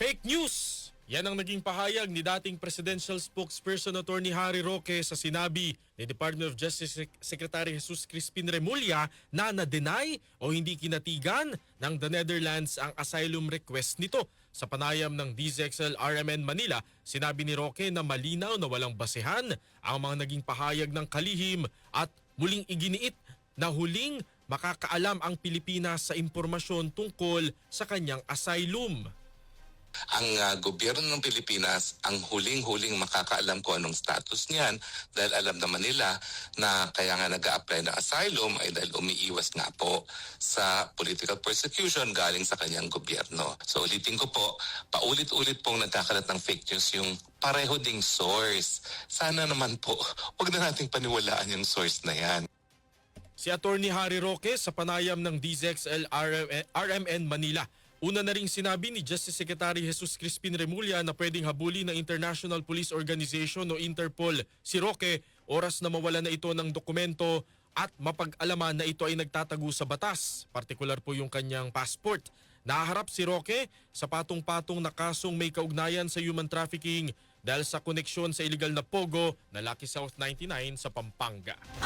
Fake news! Yan ang naging pahayag ni dating presidential spokesperson attorney Harry Roque sa sinabi ni Department of Justice Sec- Secretary Jesus Crispin Remulla na na-deny o hindi kinatigan ng the Netherlands ang asylum request nito. Sa panayam ng DZXL RMN Manila, sinabi ni Roque na malinaw na walang basehan ang mga naging pahayag ng kalihim at muling iginiit na huling makakaalam ang Pilipinas sa impormasyon tungkol sa kanyang asylum. Ang ah, gobyerno ng Pilipinas ang huling-huling makakaalam kung anong status niyan dahil alam naman nila na kaya nga nag apply ng asylum ay dahil umiiwas nga po sa political persecution galing sa kanyang gobyerno. So ulitin ko po, paulit-ulit pong nagkakalat ng fake news yung pareho ding source. Sana naman po, wag na nating paniwalaan yung source na yan. Si Attorney Harry Roque sa panayam ng DZXL RM- RMN Manila. Una na ring sinabi ni Justice Secretary Jesus Crispin Remulla na pwedeng habuli ng International Police Organization o Interpol si Roque oras na mawala na ito ng dokumento at mapag-alaman na ito ay nagtatago sa batas, partikular po yung kanyang passport. Naharap si Roque sa patong-patong na kasong may kaugnayan sa human trafficking dahil sa koneksyon sa illegal na pogo na Lucky South 99 sa Pampanga.